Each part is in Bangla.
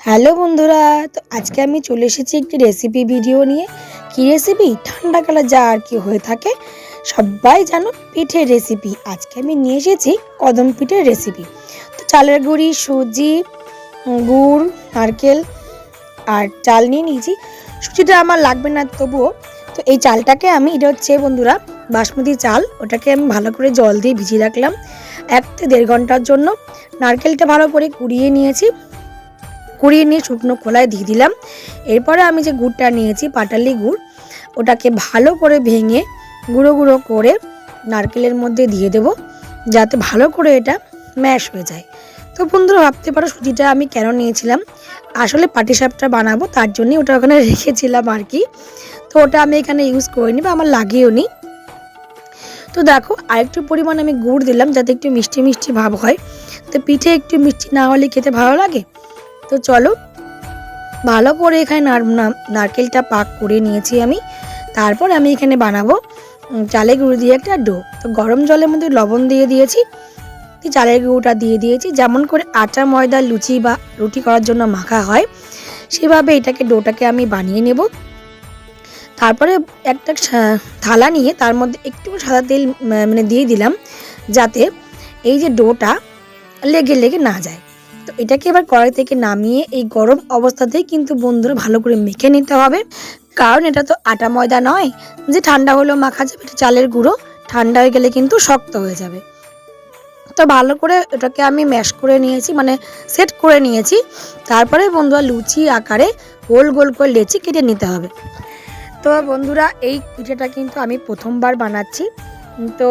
হ্যালো বন্ধুরা, তো আজকে আমি চলে এসেছি একটি রেসিপি ভিডিও নিয়ে। কি রেসিপি ঠান্ডাকালে যা আর কি হয়ে থাকে, সবাই জানো পিঠের রেসিপি আজকে আমি নিয়ে এসেছি কদম পিঠের রেসিপি তো চালের গুঁড়ি, সুজি গুড়, নারকেল আর চাল নিয়ে নিয়েছি। সুজিটা আমার লাগবে না তবুও। তো এই চালটাকে আমি, এটা হচ্ছে বন্ধুরা, বাসমতি চাল। ওটাকে আমি ভালো করে জল দিয়ে ভিজিয়ে রাখলাম। এক থেকে দেড় ঘণ্টার জন্য। নারকেলটা ভালো করে কুড়িয়ে নিয়েছি। কুড়িয়ে নিয়ে শুকনো খোলায় দিয়ে দিলাম। এরপরে আমি যে গুড়টা নিয়েছি, পাটালি গুড়, ওটাকে ভালো করে ভেঙে গুঁড়ো গুঁড়ো করে নারকেলের মধ্যে দিয়ে দেব, যাতে ভালো করে এটা ম্যাশ হয়ে যায়। তো বন্ধুরা, ভাবতে পারো সুজিটা আমি কেন নিয়েছিলাম? আসলে পাটিসাপটা বানাবো, তার জন্যই ওটা ওখানে রেখেছিলাম আর কি। তো ওটা আমি এখানে ইউজ করিনি বা আমার লাগিয়েও নি। তো দেখো, আরেকটু পরিমাণ আমি গুড় দিলাম, যাতে একটু মিষ্টি মিষ্টি ভাব হয়। তো পিঠে একটু মিষ্টি না হলে খেতে ভালো লাগে? তো চলো। ভালো করে এখানে নারকেলটা পাক করে নিয়েছি আমি। তারপর আমি এখানে বানাবো চালের গুঁড়ো দিয়ে একটা ডো। তো গরম জলের মধ্যে লবণ দিয়ে দিয়েছি। চালের গুঁড়োটা দিয়ে দিয়েছি। যেমন করে আটা, ময়দা, লুচি বা রুটি করার জন্য মাখা হয়, সেভাবে এটাকে ডোটাকে আমি বানিয়ে নেব। তারপরে একটা থালা নিয়ে তার মধ্যে একটু সাদা তেল মানে দিয়ে দিলাম, যাতে এই যে ডোটা লেগে লেগে না যায়। এটাকে এবার কড়াই থেকে নামিয়ে এই গরম অবস্থাতেই কিন্তু বন্ধুরা ভালো করে মেখে নিতে হবে। কারণ এটা তো আটা ময়দা নয়, যে ঠান্ডা হলেও মাখা যাবে, এটা চালের গুঁড়ো, ঠান্ডা হয়ে গেলে কিন্তু শক্ত হয়ে যাবে। তো ভালো করে এটাকে আমি ম্যাশ করে নিয়েছি মানে সেট করে নিয়েছি। তারপরে বন্ধুরা লুচি আকারে গোল গোল করে লেচি কেটে নিতে হবে। তো বন্ধুরা, এই পিঠেটা কিন্তু আমি প্রথমবার বানাচ্ছি। তো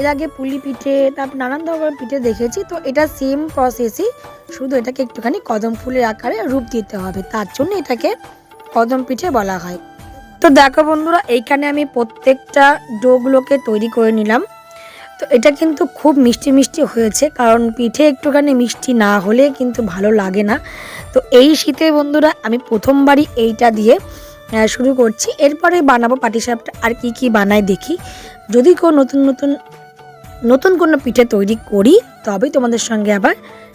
এর আগে পুলি পিঠে, তারপর নানান ধরনের পিঠে দেখেছি, তো এটা সেম প্রসেসই শুধু এটাকে একটুখানি কদম ফুলের আকারে রূপ দিতে হবে, তার জন্য এটাকে কদম পিঠে বলা হয়। তো দেখো বন্ধুরা, এইখানে আমি প্রত্যেকটা ডোগুলোকে তৈরি করে নিলাম। তো এটা কিন্তু খুব মিষ্টি মিষ্টি হয়েছে, কারণ পিঠে একটুখানি মিষ্টি না হলে কিন্তু ভালো লাগে না। তো এই শীতে বন্ধুরা, আমি প্রথমবারই এইটা দিয়ে শুরু করছি। এরপরে বানাবো পাটিসাপটা, আর কি কি বানায় দেখি। যদি কোনো নতুন নতুন নতুন কোনো পিঠে তৈরি করি, তবেই তোমাদের সঙ্গে আবার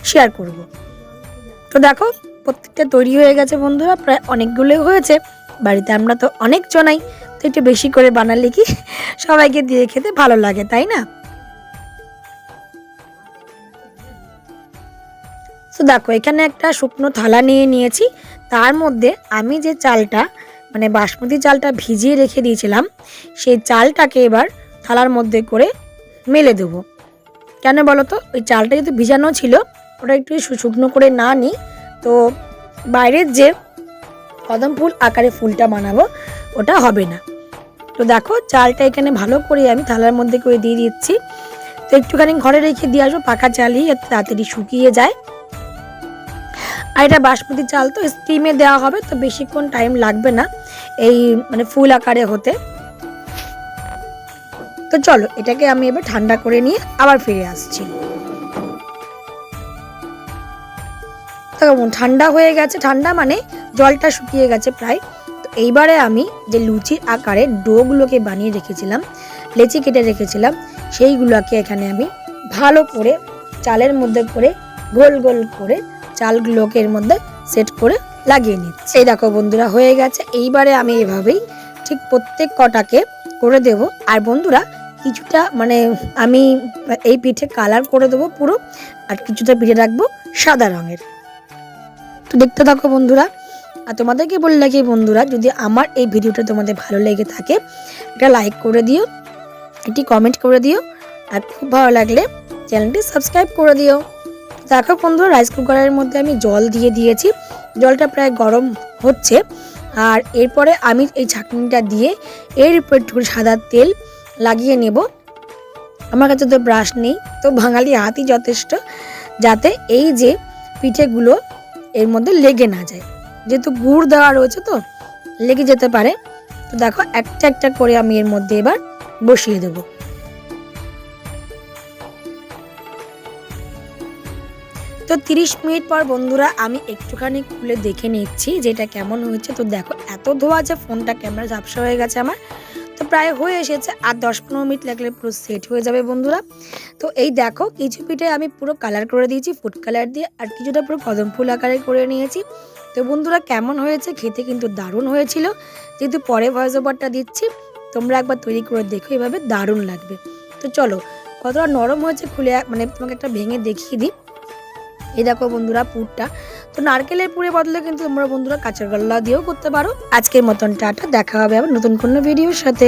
শেয়ার করব। তো দেখো, প্রত্যেকটা তৈরি হয়ে গেছে বন্ধুরা, প্রায় অনেকগুলোই হয়েছে। বাড়িতে আমরা তো অনেক জনাই তো একটু বেশি করে বানালে কি সবাইকে দিয়ে খেতে ভালো লাগে, তাই না? তো দেখো, এখানে একটা শুকনো থালা নিয়ে নিয়েছি। তার মধ্যে আমি যে চালটা মানে বাসমতি চালটা ভিজিয়ে রেখে দিয়েছিলাম, সেই চালটাকে এবার থালার মধ্যে করে মেলে দেবো। কেন বলো তো ওই চালটা যদি ভিজানো ছিল, ওটা একটু শুকনো করে না নিই তো বাইরের যে কদম ফুল আকারে ফুলটা বানাবো, ওটা হবে না। তো দেখো, চালটা এখানে ভালো করে আমি থালার মধ্যে করে দিয়ে দিচ্ছি। তো একটুখানি ঘরে রেখে দিয়ে আসব, পাকা চালই তাড়াতাড়ি শুকিয়ে যায়। আর এটা বাসমতি চাল তো স্টিমে দেওয়া হবে, তো বেশিক্ষণ টাইম লাগবে না এই মানে ফুল আকারে হতে। তো চলো, এটাকে আমি এবার ঠান্ডা করে নিয়ে আবার ফিরে আসছি। ঠান্ডা হয়ে গেছে। ঠান্ডা মানে জলটা শুকিয়ে গেছে প্রায়। তো এইবারে আমি যে লুচির আকারে ডোগুলোকে বানিয়ে রেখেছিলাম, লেচি কেটে রেখেছিলাম, সেইগুলোকে এখানে আমি ভালো করে চালের মধ্যে করে গোল গোল করে চালগুলোকে এর মধ্যে সেট করে লাগিয়ে নিচ্ছি। এই দেখো বন্ধুরা, হয়ে গেছে। এইবারে আমি এভাবেই ঠিক প্রত্যেক কটাকে করে দেব। আর বন্ধুরা কিছুটা মানে আমি এই পিঠে কালার করে দেবো পুরো আর কিছুটা পিঠে রাখব সাদা রঙের। তো দেখতে থাকো বন্ধুরা, আর তোমাদেরকে বলে রাখি বন্ধুরা, যদি আমার এই ভিডিওটা তোমাদের ভালো লেগে থাকে, একটা লাইক করে দিও, একটি কমেন্ট করে দিও, আর খুব ভালো লাগলে চ্যানেলটি সাবস্ক্রাইব করে দিও। দেখো বন্ধুরা রাইস কুকারের মধ্যে আমি জল দিয়ে দিয়েছি, জলটা প্রায় গরম হচ্ছে, আর এরপরে আমি এই ছাঁকনিটা দিয়ে এর উপর একটু সাদা তেল লাগিয়ে নেব। আমার কাছে তো ব্রাশ নেই, তো বাঙালি হাতই যথেষ্ট যাতে এই যে পিঠেগুলো এর মধ্যে লেগে না যায়। যেহেতু গুড় দেওয়া রয়েছে তো, লেগে যেতে পারে। তো দেখো, একটা একটা করে আমি এর মধ্যে এবার বসিয়ে দেবো। তো তিরিশ মিনিট পর বন্ধুরা, আমি একটুখানি খুলে দেখে নিচ্ছি যেটা কেমন হয়েছে। তো দেখো, এত ধোয়া যে ফোনটা ক্যামেরা ঝাপসা হয়ে গেছে আমার। তো প্রায় হয়ে এসেছে, আর দশ পনেরো মিনিট লাগলে পুরো সেট হয়ে যাবে বন্ধুরা। তো এই দেখো, কিছু পিঠে আমি পুরো কালার করে দিয়েছি ফুড কালার দিয়ে, আর কিছুটা পুরো কদম ফুল আকারে করে নিয়েছি। তো বন্ধুরা, কেমন হয়েছে খেতে কিন্তু দারুণ হয়েছিল। যেহেতু পরে ভয়েস ওভারটা দিচ্ছি, তোমরা একবার তৈরি করে দেখো, এভাবে দারুণ লাগবে। তো চলো, কতটা নরম হয়েছে খুলে মানে তোমাকে একটা ভেঙে দেখিয়ে দিই। এই দেখো বন্ধুরা, পুরটা। তো নারকেলের পুরের বদলে কিন্তু তোমরা বন্ধুরা কাঁচা গল্লা দিয়েও করতে পারো। আজকের মতন টাটা, দেখা হবে আবার নতুন কোনো ভিডিওর সাথে।